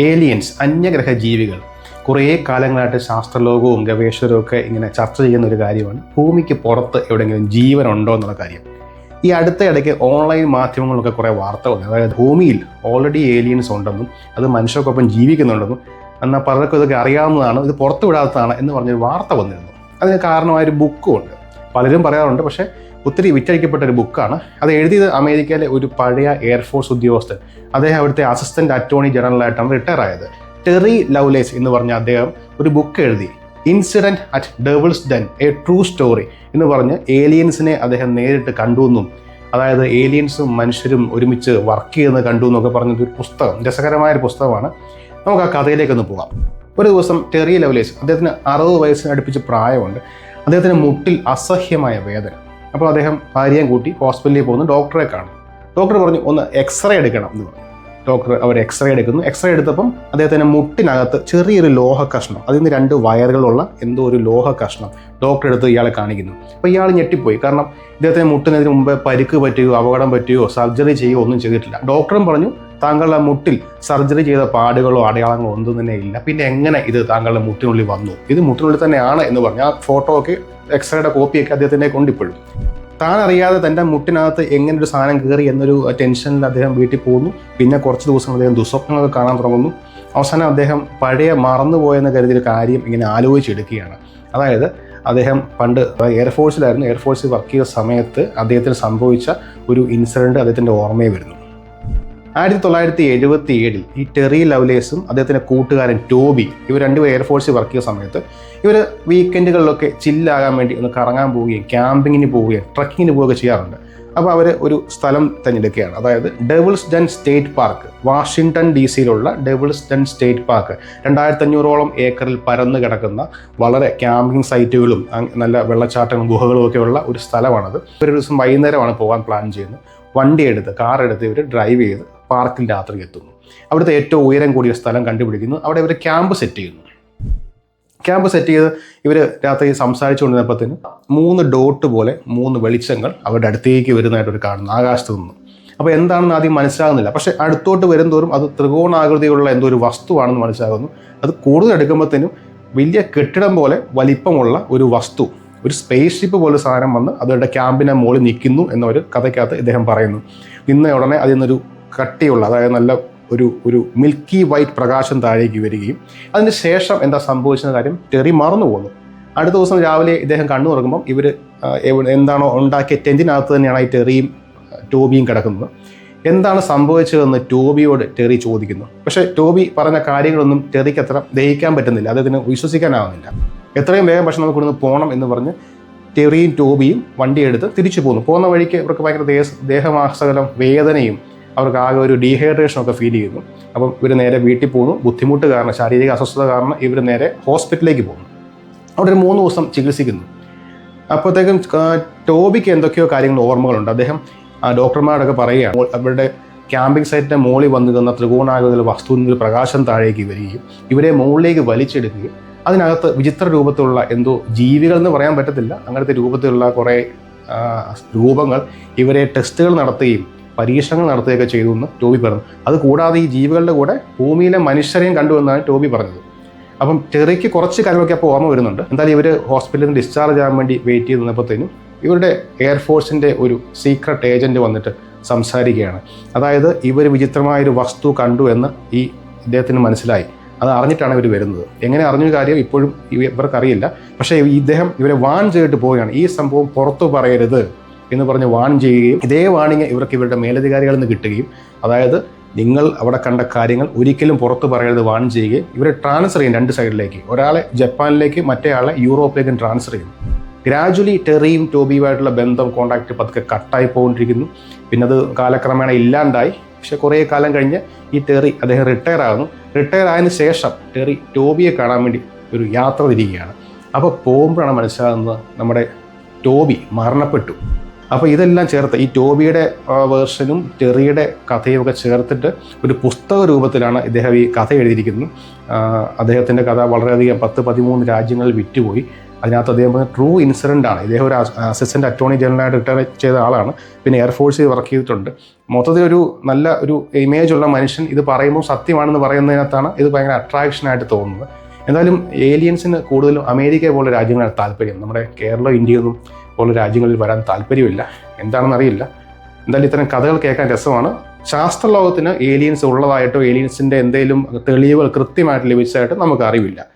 Aliens അന്യഗ്രഹ ജീവികൾ കുറേ കാലങ്ങളായിട്ട് ശാസ്ത്രലോകവും ഗവേഷകരും ഒക്കെ ഇങ്ങനെ ചർച്ച ചെയ്യുന്ന ഒരു കാര്യമാണ്. ഭൂമിക്ക് പുറത്ത് എവിടെയെങ്കിലും ജീവൻ ഉണ്ടോ എന്നുള്ള കാര്യം. ഈ അടുത്ത ഇടയ്ക്ക് ഓൺലൈൻ മാധ്യമങ്ങളൊക്കെ കുറേ വാർത്തകൾ അതായത് ഭൂമിയിൽ ഓൾറെഡി ഏലിയൻസ് ഉണ്ടെന്നും അത് മനുഷ്യർക്കൊപ്പം ജീവിക്കുന്നുണ്ടെന്നും എന്നാൽ പലർക്കും ഇതൊക്കെ അറിയാവുന്നതാണ് ഇത് പുറത്തു വിടാത്തതാണ് എന്ന് പറഞ്ഞൊരു വാർത്ത വന്നിരുന്നു. അതിന് കാരണമായൊരു ബുക്കും ഉണ്ട്. പലരും പറയാറുണ്ട് പക്ഷേ ഒത്തിരി വിറ്റഴിക്കപ്പെട്ട ഒരു ബുക്കാണ് അത് എഴുതിയത് അമേരിക്കയിലെ ഒരു പഴയ എയർഫോഴ്സ് ഉദ്യോഗസ്ഥൻ. അദ്ദേഹം അവിടുത്തെ അസിസ്റ്റന്റ് അറ്റോർണി ജനറലായിട്ടാണ് റിട്ടയർ ആയത്. ടെറി ലവ്ലേസ് എന്ന് പറഞ്ഞ അദ്ദേഹം ഒരു ബുക്ക് എഴുതി. Incident at devil's den a true story എന്ന് പറഞ്ഞ് ഏലിയൻസിനെ അദ്ദേഹം നേരിട്ട് കണ്ടു എന്നും അതായത് ഏലിയൻസും മനുഷ്യരും ഒരുമിച്ച് വർക്ക് ചെയ്യുന്നത് കണ്ടു എന്നൊക്കെ പറഞ്ഞൊരു പുസ്തകം രസകരമായ ഒരു പുസ്തകമാണ്. നമുക്ക് ആ കഥയിലേക്കൊന്ന് പോകാം. ഒരു ദിവസം ടെറി ലവലേസ് അദ്ദേഹത്തിന് അറുപത് വയസ്സിന് അടുപ്പിച്ച് പ്രായമുണ്ട്. അദ്ദേഹത്തിന് മുട്ടിൽ അസഹ്യമായ വേദന. അപ്പോൾ അദ്ദേഹം ഭാര്യയും കൂട്ടി ഹോസ്പിറ്റലിൽ പോകുന്നു. ഡോക്ടറെ കാണും. ഡോക്ടർ പറഞ്ഞു ഒന്ന് എക്സ്റേ എടുക്കണം എന്ന് പറഞ്ഞു. ഡോക്ടർ അവർ എക്സ്റേ എടുക്കുന്നു. എക്സ്റേ എടുത്തപ്പം അദ്ദേഹത്തിന്റെ മുട്ടിനകത്ത് ചെറിയൊരു ലോഹ കഷ്ണം അതിൽ നിന്ന് രണ്ട് വയറുകളുള്ള എന്തോ ഒരു ലോഹ കഷ്ണം ഡോക്ടർ എടുത്ത് ഇയാളെ കാണിക്കുന്നു. അപ്പോൾ ഇയാൾ ഞെട്ടിപ്പോയി. കാരണം ഇദ്ദേഹത്തിന് മുട്ടിനതിന് മുമ്പ് പരിക്ക് പറ്റുകയോ അപകടം പറ്റുകയോ സർജറി ചെയ്യുകയോ ഒന്നും ചെയ്തിട്ടില്ല. ഡോക്ടറും പറഞ്ഞു താങ്കളുടെ മുട്ടിൽ സർജറി ചെയ്ത പാടുകളോ അടയാളങ്ങളോ ഒന്നും തന്നെ ഇല്ല. പിന്നെ എങ്ങനെ ഇത് താങ്കളുടെ മുട്ടിനുള്ളിൽ വന്നു? ഇത് മുട്ടിനുള്ളിൽ തന്നെയാണ് എന്ന് പറഞ്ഞു ആ ഫോട്ടോ ഒക്കെ എക്സ്റേയുടെ കോപ്പിയൊക്കെ അദ്ദേഹത്തിന്റെ കൊണ്ടിപ്പോഴും താൻ അറിയാതെ തന്റെ മുട്ടിനകത്ത് എങ്ങനെ ഒരു സാധനം കയറി എന്നൊരു ടെൻഷനിൽ അദ്ദേഹം വീട്ടിൽ പോകുന്നു. പിന്നെ കുറച്ച് ദിവസം അദ്ദേഹം ദുസ്വപ്നങ്ങൾ കാണാൻ തുടങ്ങുന്നു. അവസാനം അദ്ദേഹം പഴയ മറന്നുപോയെന്ന് കരുതിയ ഒരു കാര്യം ഇങ്ങനെ ആലോചിച്ചെടുക്കുകയാണ്. അതായത് അദ്ദേഹം പണ്ട് എയർഫോഴ്സിലായിരുന്നു എയർഫോഴ്സിൽ വർക്ക് ചെയ്ത സമയത്ത് അദ്ദേഹത്തിന് സംഭവിച്ച ഒരു ഇൻസിഡന്റ് അദ്ദേഹത്തിന്റെ ഓർമ്മയെ വരുന്നു. ആയിരത്തി തൊള്ളായിരത്തി എഴുപത്തി ഏഴിൽ ഈ ടെറി ലവ്ലേസും അദ്ദേഹത്തിന്റെ കൂട്ടുകാരൻ ടോബി ഇവർ രണ്ടുപേർ എയർഫോഴ്സിൽ വർക്ക് ചെയ്യുന്ന സമയത്ത് ഇവർ വീക്കെൻഡുകളിലൊക്കെ ചില്ലാകാൻ വേണ്ടി ഒന്ന് കറങ്ങാൻ പോവുകയും ക്യാമ്പിങ്ങിന് പോവുകയും ട്രക്കിങ്ങിന് പോവുകയൊക്കെ ചെയ്യാറുണ്ട്. അപ്പോൾ അവർ ഒരു സ്ഥലം തിരഞ്ഞെടുക്കുകയാണ്. അതായത് devil's den state park Washington D സിയിലുള്ള devils done state park രണ്ടായിരത്തഞ്ഞൂറോളം ഏക്കറിൽ പരന്നു കിടക്കുന്ന വളരെ ക്യാമ്പിംഗ് സൈറ്റുകളും നല്ല വെള്ളച്ചാട്ടങ്ങളും ഗുഹകളും ഒക്കെയുള്ള ഒരു സ്ഥലമാണത്. ഒരു ദിവസം വൈകുന്നേരമാണ് പോകാൻ പ്ലാൻ ചെയ്യുന്നത്. വണ്ടി എടുത്ത് കാർ എടുത്ത് ഇവർ ഡ്രൈവ് ചെയ്ത് പാർക്കിൽ രാത്രി എത്തുന്നു. അവിടുത്തെ ഏറ്റവും ഉയരം കൂടിയ സ്ഥലം കണ്ടുപിടിക്കുന്നു. അവിടെ ഇവർ ക്യാമ്പ് സെറ്റ് ചെയ്യുന്നു. ക്യാമ്പ് സെറ്റ് ചെയ്ത് ഇവർ രാത്രി സംസാരിച്ചുകൊണ്ടിരുന്നപ്പോഴത്തേനും മൂന്ന് ഡോട്ട് പോലെ മൂന്ന് വെളിച്ചങ്ങൾ അവരുടെ അടുത്തേക്ക് വരുന്നതായിട്ട് ഒരു കാണുന്നു. ആകാശത്ത് നിന്ന്. അപ്പോൾ എന്താണെന്ന് ആദ്യം മനസ്സിലാകുന്നില്ല. പക്ഷേ അടുത്തോട്ട് വരുന്തോറും അത് ത്രികോണാകൃതിയുള്ള എന്തോ ഒരു വസ്തുവാണെന്ന് മനസ്സിലാകുന്നു. അത് കൂടുതൽ എടുക്കുമ്പോഴത്തേനും വലിയ കെട്ടിടം പോലെ വലിപ്പമുള്ള ഒരു വസ്തു ഒരു സ്പേസ് ഷിപ്പ് പോലെ സാധനം വന്ന് അവരുടെ ക്യാമ്പിനെ മുകളിൽ നിൽക്കുന്നു എന്നൊരു കഥയ്ക്കകത്ത് ഇദ്ദേഹം പറയുന്നു. നിന്ന ഉടനെ അതിൽ നിന്നൊരു കട്ടിയുള്ള അതായത് നല്ല ഒരു ഒരു മിൽക്കി വൈറ്റ് പ്രകാശം താഴേക്ക് വരികയും അതിന് ശേഷം എന്താ സംഭവിച്ചെന്ന കാര്യം ടെറി മറന്നു പോകുന്നു അടുത്ത ദിവസം രാവിലെ ഇദ്ദേഹം കണ്ണു തുറക്കുമ്പം ഇവർ എന്താണോ ഉണ്ടാക്കിയ ടെന്റിനകത്ത് തന്നെയാണ് ഈ ടെറിയും ടോബിയും കിടക്കുന്നത്. എന്താണ് സംഭവിച്ചതെന്ന് ടോബിയോട് ടെറി ചോദിക്കുന്നു. പക്ഷേ ടോബി പറഞ്ഞ കാര്യങ്ങളൊന്നും ടെറിക്ക് അത്ര ദഹിക്കാൻ പറ്റുന്നില്ല അദ്ദേഹത്തിന് വിശ്വസിക്കാനാവുന്നില്ല. എത്രയും വേഗം പക്ഷെ നമുക്ക് ഇവിടുന്ന് പോകണം എന്ന് പറഞ്ഞ് ടെറിയും ടോബിയും വണ്ടിയെടുത്ത് തിരിച്ചു പോകുന്നു പോകുന്ന വഴിക്ക് ഇവർക്ക് ഭയങ്കര ദേഹ ദേഹമാസകലം വേദനയും അവർക്ക് ആകെ ഒരു ഡീഹൈഡ്രേഷൻ ഒക്കെ ഫീൽ ചെയ്യുന്നു. അപ്പം ഇവർ നേരെ വീട്ടിൽ പോകുന്നു. ബുദ്ധിമുട്ട് കാരണം ശാരീരിക അസ്വസ്ഥത കാരണം ഇവർ നേരെ ഹോസ്പിറ്റലിലേക്ക് പോകുന്നു. അവിടെ ഒരു മൂന്ന് ദിവസം ചികിത്സിക്കുന്നു. അപ്പോഴത്തേക്കും ടോബിക്ക് എന്തൊക്കെയോ കാര്യങ്ങൾ ഓർമ്മകളുണ്ട്. അദ്ദേഹം ഡോക്ടർമാരോടൊക്കെ പറയുകയാണ്. അവരുടെ ക്യാമ്പിംഗ് സൈറ്റിന്റെ മുകളിൽ വന്നു നിന്ന ത്രികോണാകൃതി വസ്തുവിൽ പ്രകാശം താഴേക്ക് വരികയും ഇവരെ മുകളിലേക്ക് വലിച്ചെടുക്കുകയും അതിനകത്ത് വിചിത്ര രൂപത്തിലുള്ള എന്തോ ജീവികൾ എന്ന് പറയാൻ പറ്റത്തില്ല. അങ്ങനത്തെ രൂപത്തിലുള്ള കുറേ രൂപങ്ങൾ ഇവരെ ടെസ്റ്റുകൾ നടത്തുകയും പരീക്ഷണങ്ങൾ നടത്തുകയൊക്കെ ചെയ്തു എന്ന് ടോബി പറഞ്ഞു. അത് കൂടാതെ ഈ ജീവികളുടെ കൂടെ ഭൂമിയിലെ മനുഷ്യരെയും കണ്ടു എന്നാണ് ടോബി പറഞ്ഞത്. അപ്പം ടെറിക്ക് കുറച്ച് കാര്യങ്ങളൊക്കെ അപ്പോൾ ഓർമ്മ വരുന്നുണ്ട്. എന്തായാലും ഇവർ ഹോസ്പിറ്റലിൽ നിന്ന് ഡിസ്ചാർജ് ആകാൻ വേണ്ടി വെയിറ്റ് ചെയ്ത് നിന്നപ്പോഴത്തേനും ഇവരുടെ എയർഫോഴ്സിന്റെ ഒരു സീക്രട്ട് ഏജന്റ് വന്നിട്ട് സംസാരിക്കുകയാണ്. അതായത് ഇവർ വിചിത്രമായൊരു വസ്തു കണ്ടു എന്ന് ഈ ഇദ്ദേഹത്തിന് മനസ്സിലായി. അത് അറിഞ്ഞിട്ടാണ് ഇവർ വരുന്നത്. എങ്ങനെ അറിഞ്ഞ കാര്യം ഇപ്പോഴും ഇവ- ഇവർക്കറിയില്ല പക്ഷേ ഇദ്ദേഹം ഇവരെ വാൺ ചെയ്തിട്ട് പോവുകയാണ്. ഈ സംഭവം പുറത്തു പറയരുത്. എന്ന് പറഞ്ഞ് വാൺ ചെയ്യുകയും ഇതേ വാണിങ് ഇവർക്ക് ഇവരുടെ മേലധികാരികളിൽ നിന്ന് കിട്ടുകയും അതായത് നിങ്ങൾ അവിടെ കണ്ട കാര്യങ്ങൾ ഒരിക്കലും പുറത്ത് പറയരുത് വാൺ ചെയ്യുകയും ഇവരെ ട്രാൻസ്ഫർ ചെയ്യും രണ്ട് സൈഡിലേക്ക് ഒരാളെ ജപ്പാനിലേക്ക് മറ്റേ ആളെ യൂറോപ്പിലേക്കും ട്രാൻസ്ഫർ ചെയ്യും. ഗ്രാജുവലി ടെറിയും ടോബിയുമായിട്ടുള്ള ബന്ധം കോണ്ടാക്റ്റ് പതുക്കെ കട്ടായി പോകൊണ്ടിരിക്കുന്നു പിന്നെ അത് കാലക്രമേണ ഇല്ലാണ്ടായി. പക്ഷെ കുറേ കാലം കഴിഞ്ഞ് ഈ ടെറി അദ്ദേഹം റിട്ടയർ ആകുന്നു റിട്ടയർ ആയതിനു ശേഷം ടെറി ടോബിയെ കാണാൻ വേണ്ടി ഒരു യാത്ര തിരികുകയാണ് അപ്പോൾ പോകുമ്പോഴാണ് മനസ്സിലാകുന്നത് നമ്മുടെ ടോബി മരണപ്പെട്ടു. അപ്പോൾ ഇതെല്ലാം ചേർത്ത് ഈ ടോബിയുടെ വേർഷനും ടെറിയുടെ കഥയും ഒക്കെ ചേർത്തിട്ട് ഒരു പുസ്തക രൂപത്തിലാണ് ഇദ്ദേഹം ഈ കഥ എഴുതിയിരിക്കുന്നത്. അദ്ദേഹത്തിന്റെ കഥ വളരെയധികം പത്ത് പതിമൂന്ന് രാജ്യങ്ങളിൽ വിറ്റുപോയി. അതിനകത്ത് അദ്ദേഹം ട്രൂ ഇൻസിഡന്റ് ആണ്. ഇദ്ദേഹം ഒരു അസിസ്റ്റന്റ് അറ്റോർണി ജനറലായിട്ട് റിട്ടയർ ചെയ്ത ആളാണ്. പിന്നെ എയർഫോഴ്സിൽ വർക്ക് ചെയ്തിട്ടുണ്ട്. മൊത്തത്തിൽ ഒരു നല്ല ഒരു ഇമേജ് ഉള്ള മനുഷ്യൻ ഇത് പറയുമ്പോൾ സത്യമാണെന്ന് പറയുന്നതിനകത്താണ് ഇത് ഭയങ്കര അട്രാക്ഷനായിട്ട് തോന്നുന്നത്. എന്തായാലും ഏലിയൻസിന് കൂടുതലും അമേരിക്ക പോലുള്ള രാജ്യങ്ങളാണ് താല്പര്യം. നമ്മുടെ കേരളം ഇന്ത്യയൊന്നും പോലുള്ള രാജ്യങ്ങളിൽ വരാൻ താല്പര്യമില്ല. എന്താണെന്ന് അറിയില്ല എന്തായാലും ഇത്തരം കഥകൾ കേൾക്കാൻ രസമാണ്. ശാസ്ത്രലോകത്തിന് ഏലിയൻസ് ഉള്ളതായിട്ടോ ഏലിയൻസിന്റെ എന്തെങ്കിലും തെളിവുകൾ കൃത്യമായിട്ട് ലഭിച്ചതായിട്ടോ നമുക്ക് അറിവില്ല